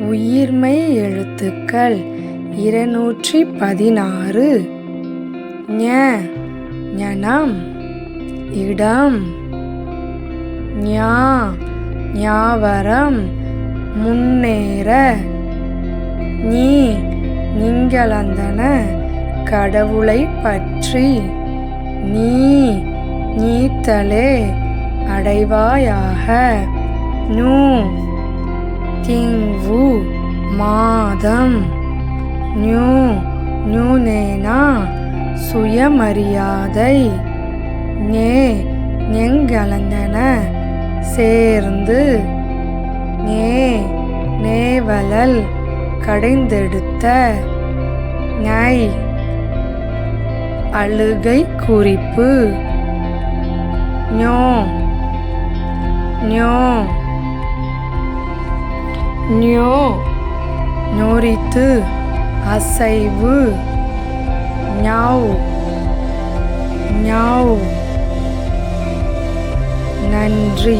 உயிர்மை எழுத்துக்கள் இருநூற்றி பதினாறு. ஞ ஞனம் இடம். ஞா ஞாவரம் முன்னேற. நீ நீங்களந்தன கடவுளை பற்றி. நீ நீத்தலே அடைவாயாக. நூ திங்வு மாதம் நியூ நியூனேனா சுயமரியாதை நே நெங்கலந்தன சேர்ந்து நே நேவலல் கடைந்தெடுத்த நை அழுகை குறிப்பு ஞோ ஞோ ஞோ நோரித்து அசைவு ஞாவ் ஞாவ். நன்றி.